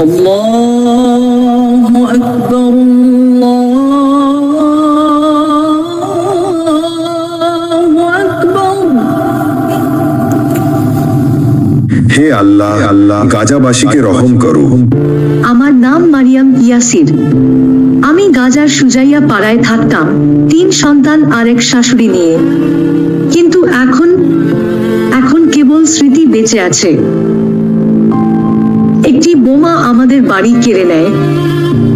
الله أكبر الله أكبر হে আল্লাহ আল্লাহ গাজাবাসীকে রহম করো আমার নাম মারিয়াম ইয়াসির আমি গাজার সুজাইয়া পাড়ায় থাকতাম তিন সন্তান আর এক শাশুড়ি নিয়ে কিন্তু এখন এখন কেবল স্মৃতি বেঁচে আছে একটি বোমা আমাদের বাড়ি কেড়ে নেয়।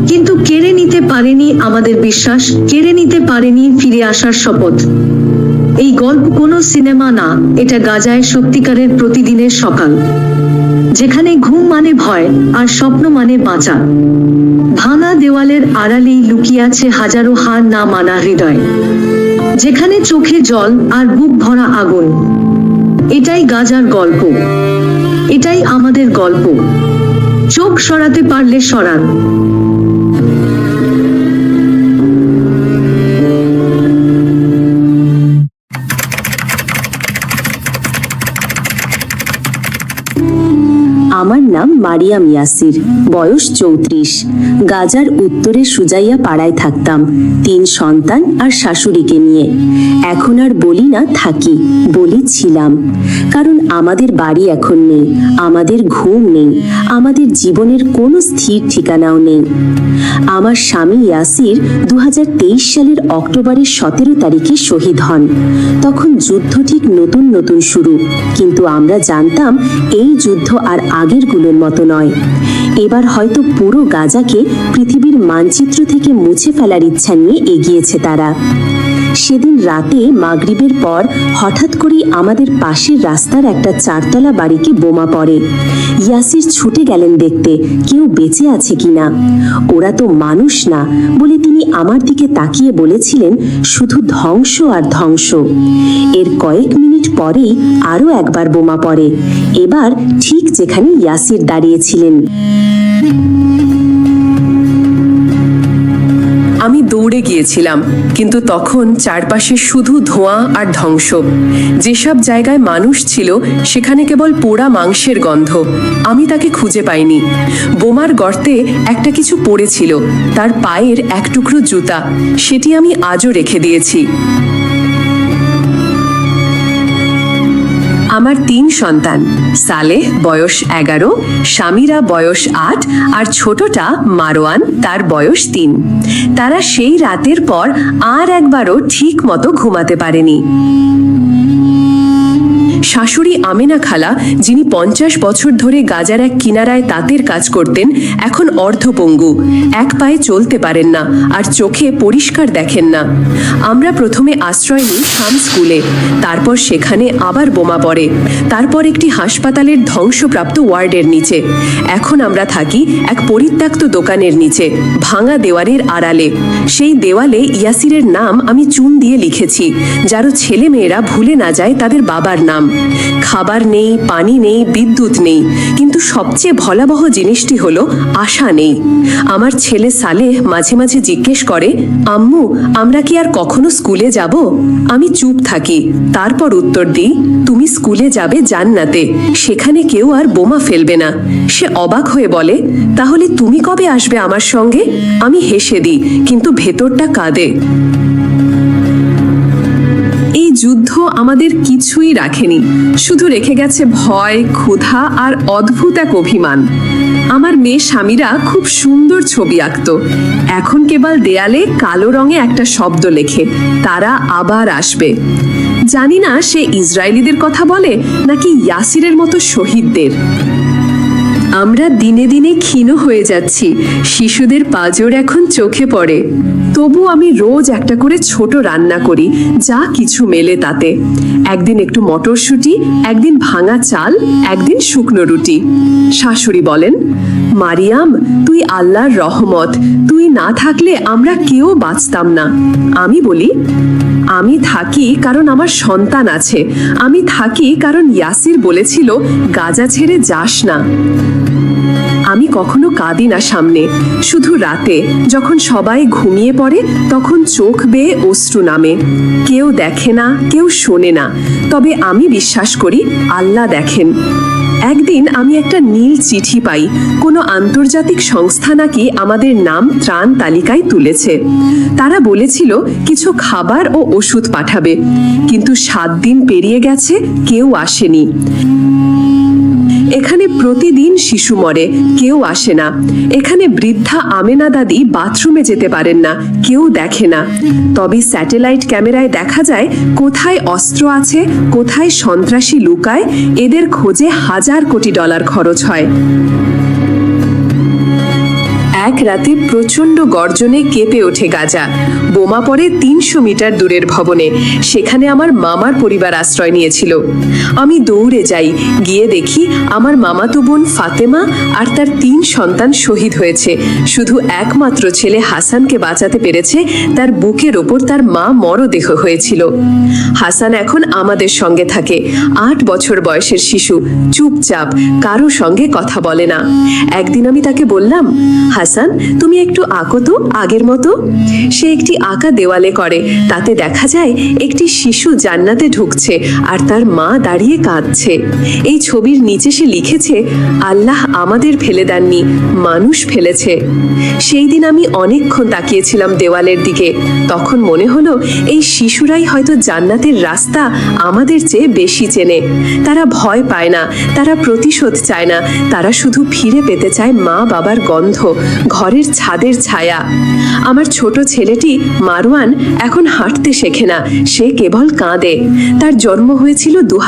কিন্তু কেড়ে নিতে পারেনি আমাদের বিশ্বাস, কেড়ে নিতে পারেনি ফিরে আসার শপথ। এই গল্প কোনো সিনেমা না, এটা গাজায় সত্যিকারের প্রতিদিনের সকাল। যেখানে ঘুম মানে ভয় আর স্বপ্ন মানে বাঁচা। ভাঙা দেওয়ালের আড়ালেই লুকিয়ে আছে হাজারো হার না মানা হৃদয়। যেখানে চোখে জল আর বুক ভরা আগুন। এটাই গাজার গল্প। এটাই আমাদের গল্প। চোখ সরাতে পারলে সরান। আমার নাম মারিয়াম ইয়াসির, বয়স চৌত্রিশ। গাজার উত্তরে সুজাইয়া পাড়ায় থাকতাম, তিন সন্তান আর শাশুড়িকে নিয়ে। এখন আর বলি না থাকি, বলি ছিলাম। কারণ আমাদের বাড়ি এখন নেই, আমাদের ঘুম নেই, আমাদের জীবনের কোনো স্থির ঠিকানাও নেই। আমার স্বামী ইয়াসির দু হাজার তেইশ সালের অক্টোবরের সতেরো তারিখে শহীদ হন। তখন যুদ্ধ ঠিক নতুন নতুন শুরু, কিন্তু আমরা জানতাম এই যুদ্ধ আর আগেরগুলোর মতো নয়। এবার হয়তো পুরো গাজাকে পৃথিবীর মানচিত্র থেকে মুছে ফেলার ইচ্ছা নিয়ে এগিয়েছে তারা। সেদিন রাতে মাগরিবের পর হঠাৎ করেই আমাদের পাশের রাস্তার একটা চারতলা বাড়িকে বোমা পড়ে। ইয়াসির ছুটে গেলেন দেখতে, কেউ বেঁচে আছে কিনা? ওরা তো মানুষ না বলে তিনি আমার দিকে তাকিয়ে বলেছিলেন, শুধু ধ্বংস আর ধ্বংস। এর কয়েক মিনিট পরেই আরও একবার বোমা পড়ে। এবার ঠিক যেখানে ইয়াসির দাঁড়িয়েছিলেন। আমি দৌড়ে গিয়েছিলাম, কিন্তু তখন চারপাশে শুধু ধোঁয়া আর ধ্বংস। যেসব জায়গায় মানুষ ছিল, সেখানে কেবল পোড়া মাংসের গন্ধ। আমি তাকে খুঁজে পাইনি। বোমার গর্তে একটা কিছু পড়েছিল, তার পায়ের এক টুকরো জুতা। সেটি আমি আজও রেখে দিয়েছি। আমার তিন সন্তান। সালেহ বয়স এগারো স্বামীরা বয়স আট আর ছোটটা মারোয়ান তার বয়স তিন। তারা সেই রাতের পর আর একবারও ঠিক মতো ঘুমাতে পারেনি। শাশুড়ি আমেনা খালা, যিনি পঞ্চাশ বছর ধরে গাজার এক কিনারায় তাঁতের কাজ করতেন, এখন অর্ধপঙ্গু। এক পায়ে চলতে পারেন না, আর চোখে পরিষ্কার দেখেন না। আমরা প্রথমে আশ্রয় নিই শাম স্কুলে, তারপর সেখানে আবার বোমা পড়ে। তারপর একটি হাসপাতালের ধ্বংসপ্রাপ্ত ওয়ার্ডের নিচে। এখন আমরা থাকি এক পরিত্যক্ত দোকানের নিচে, ভাঙা দেওয়ালের আড়ালে। সেই দেওয়ালে ইয়াসিরের নাম আমি চুন দিয়ে লিখেছি, যারও ছেলে মেয়েরা ভুলে না যায় তাদের বাবার নাম। খাবার নেই, পানি নেই, বিদ্যুৎ নেই। কিন্তু সবচেয়ে ভয়াবহ জিনিসটি হলো আশা নেই। আমার ছেলে সালেহ মাঝে মাঝে জিজ্ঞেস করে, আম্মু, আমরা কি আর কখনো স্কুলে যাব? আমি চুপ থাকি। তারপর উত্তর দিই, তুমি স্কুলে যাবে জান্নাতে। সেখানে কেউ আর বোমা ফেলবে না। সে অবাক হয়ে বলে, তাহলে তুমি কবে আসবে আমার সঙ্গে? আমি হেসে দিই, কিন্তু ভেতরটা কাঁদে। যুদ্ধ আমাদের কিছুই রাখেনি। শুধু রেখে গেছে ভয়, ক্ষুধা আর অদ্ভুত এক অভিমান। আমার মেয়ে স্বামীরা খুব সুন্দর ছবি আঁকত। এখন কেবল দেয়ালে কালো রঙে একটা শব্দ লেখে, তারা আবার আসবে। জানি না সে ইসরায়েলিদের কথা বলে নাকি ইয়াসিরের মতো শহীদদের। আমরা দিনে দিনে ক্ষীণ হয়ে যাচ্ছি, শিশুদের পাজর এখন চোখে পড়ে। তবু আমি রোজ একটা করে ছোট রান্না করি, যা কিছু মেলে তাতে। একদিন একটু মটরশুঁটি, একদিন ভাঙা চাল, একদিন শুকনো রুটি। শাশুড়ি বলেন, মারিয়াম, তুই আল্লাহর রহমত, তুই না থাকলে আমরা কেউ বাঁচতাম না। আমি বলি, আমি থাকি কারণ আমার সন্তান আছে। আমি থাকি কারণ ইয়াসির বলেছিল, গাজা ছেড়ে যাস না। আমি কখনো কাঁদি না সামনে, শুধু রাতে। যখন সবাই ঘুমিয়ে পড়ে, তখন চোখ বেয়ে অশ্রু নামে। কেউ দেখে না, কেউ শোনে না। তবে আমি বিশ্বাস করি, আল্লাহ দেখেন। একদিন আমি একটা নীল চিঠি পাই। কোনো আন্তর্জাতিক সংস্থা নাকি আমাদের নাম ত্রাণ তালিকায় তুলেছে। তারা বলেছিল, কিছু খাবার ও ওষুধ পাঠাবে। কিন্তু সাত দিন পেরিয়ে গেছে, কেউ আসেনি। প্রতিদিন শিশু মরে, কেউ আসে না। এখানে বৃদ্ধা আমেনা দাদি বাথরুমে যেতে পারেন না, কেউ দেখে না। তবে স্যাটেলাইট ক্যামেরায় দেখা যায়, কোথায় অস্ত্র আছে, কোথায় সন্ত্রাসী লুকায়, এদের খোঁজে হাজার কোটি ডলার খরচ হয়। এক রাতে প্রচণ্ড গর্জনে কেঁপে ওঠে গাজা। বোমা পড়ে তিনশো মিটার দূরের ভবনে। সেখানে আমার মামার পরিবার আশ্রয় নিয়েছিল। আমি দৌড়ে যাই, গিয়ে দেখি আমার মামাতো বোন ফাতেমা আর তার তিন সন্তান শহীদ হয়েছে। শুধু একমাত্র ছেলে হাসানকে বাঁচাতে পেরেছে, তার বুকের ওপর তার মা মরদেহ হয়েছিল। হাসান এখন আমাদের সঙ্গে থাকে। আট বছর বয়সের শিশু। চুপচাপ, কারও সঙ্গে কথা বলে না। একদিন আমি তাকে বললাম, হাসান তুমি একটু আঁকো তো আগের মতো? সে একটি আঁকা দেওয়ালে করে, তাতে দেখা যায় একটি শিশু জান্নাতে ঢুকছে আর তার মা দাঁড়িয়ে কাঁদছে। এই ছবির নিচে সে লিখেছে, আল্লাহ আমাদের ফেলে দেননি, মানুষ ফেলেছে। সেই দিন আমি অনেকক্ষণ তাকিয়েছিলাম দেওয়ালের দিকে। তখন মনে হলো, এই শিশুরাই হয়তো জান্নাতের রাস্তা আমাদের চেয়ে বেশি চেনে। তারা ভয় পায় না, তারা প্রতিশোধ চায় না, তারা শুধু ফিরে পেতে চায় মা বাবার গন্ধ। ঘরের ছাদের ছায়া। আমার ছোট ছেলেটি মারওয়ান এখন হাঁটতে শেখে না, সে কেবল কাঁদে। তার জন্ম হয়েছিল দু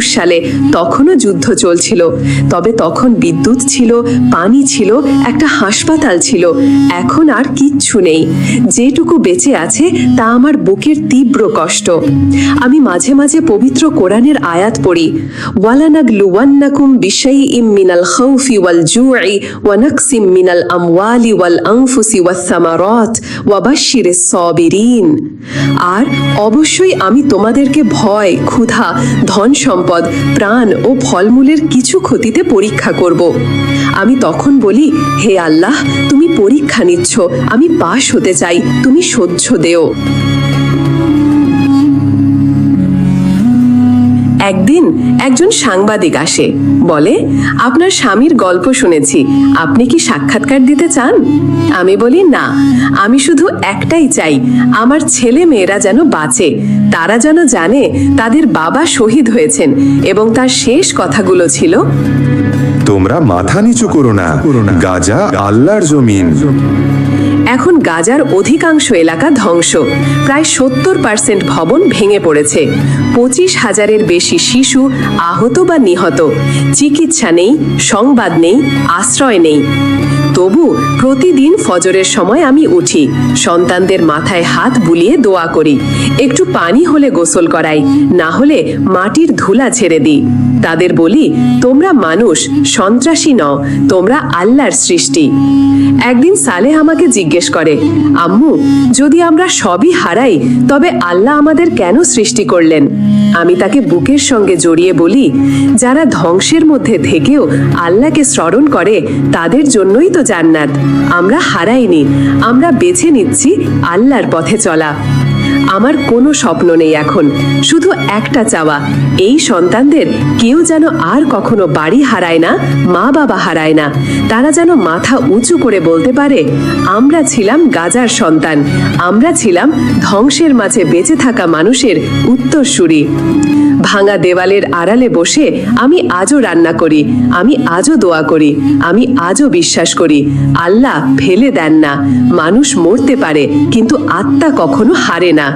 সালে, তখনও যুদ্ধ চলছিল। তবে তখন বিদ্যুৎ ছিল, পানি ছিল, একটা হাসপাতাল ছিল। এখন আর কিচ্ছু নেই। যেটুকু বেঁচে আছে, তা আমার বুকের তীব্র কষ্ট। আমি মাঝে মাঝে পবিত্র কোরআনের আয়াত পড়ি। ওয়ালানাগলুওয়ান্নাকুম বিশাইইম মিনাল খাউফি ওয়াল জুয়াই ওয়া নাকসিম মিনাল আমওয়ালি ওয়াল والثمرات وبشر الصابرين। আর অবশ্যই আমি তোমাদেরকে ভয়, ক্ষুধা, ধন সম্পদ, প্রাণ ও ফলমূলের কিছু ক্ষতিতে পরীক্ষা করব। আমি তখন বলি, হে আল্লাহ, তুমি পরীক্ষা নিচ্ছ, আমি পাশ হতে চাই, তুমি সহ্য দেও। একদিন একজন সাংবাদিক আসে, বলে, আপনার স্বামীর গল্প শুনেছি, আপনি কি সাক্ষাৎকার দিতে চান? আমি বলি, না, আমি শুধু একটাই চাই, আমার ছেলে মেয়েরা যেন বাঁচে, তারা যেন জানে তাদের বাবা শহীদ হয়েছেন এবং তার শেষ কথাগুলো ছিল, তোমরা মাথা নিচু করো না, গাজা আল্লাহর জমিন। এখন গাজার অধিকাংশ এলাকা ধ্বংস। প্রায় সত্তর পার্সেন্ট ভবন ভেঙে পড়েছে। পঁচিশ হাজারের বেশি শিশু আহত বা নিহত। চিকিৎসা নেই, সংবাদ নেই, আশ্রয় নেই। তবু প্রতিদিন ফজরের সময় আমি উঠি। সন্তানদের মাথায় হাত বুলিয়ে দোয়া করি। একটু পানি হলে গোসল করাই, না হলে মাটির ধুলা ছেড়ে দিই। তাদের বলি, তোমরা মানুষ, সন্ত্রাসী নও, তোমরা আল্লাহর সৃষ্টি। একদিন সালেহ আমাকে জিজ্ঞেস করে, আম্মু, যদি আমরা সবই হারাই, তবে আল্লাহ আমাদের কেন সৃষ্টি করলেন? আমি তাকে বুকের সঙ্গে জড়িয়ে বলি, যারা ধ্বংসের মধ্যে থেকেও আল্লাহকে স্মরণ করে, তাদের জন্যই তো জান্নাত। আমরা হারাইনি আমরা বেছে নিচ্ছি আল্লাহর পথে চলা। আমার কোনো স্বপ্ন নেই এখন, শুধু একটা চাওয়া, এই সন্তানদের কেউ যেন আর কখনো বাড়ি হারায় না মা বাবা হারায় না। তারা যেন মাথা উঁচু করে বলতে পারে, আমরা ছিলাম গাজার সন্তান, আমরা ছিলাম ধ্বংসের মাঝে বেঁচে থাকা মানুষের উত্তরসূরি। ভাঙা দেওয়ালের আড়ালে বসে আমি আজও রান্না করি, আমি আজও দোয়া করি, আমি আজও বিশ্বাস করি, আল্লাহ ফেলে দেন না, মানুষ মরতে পারে, কিন্তু আত্মা কখনো হারে না।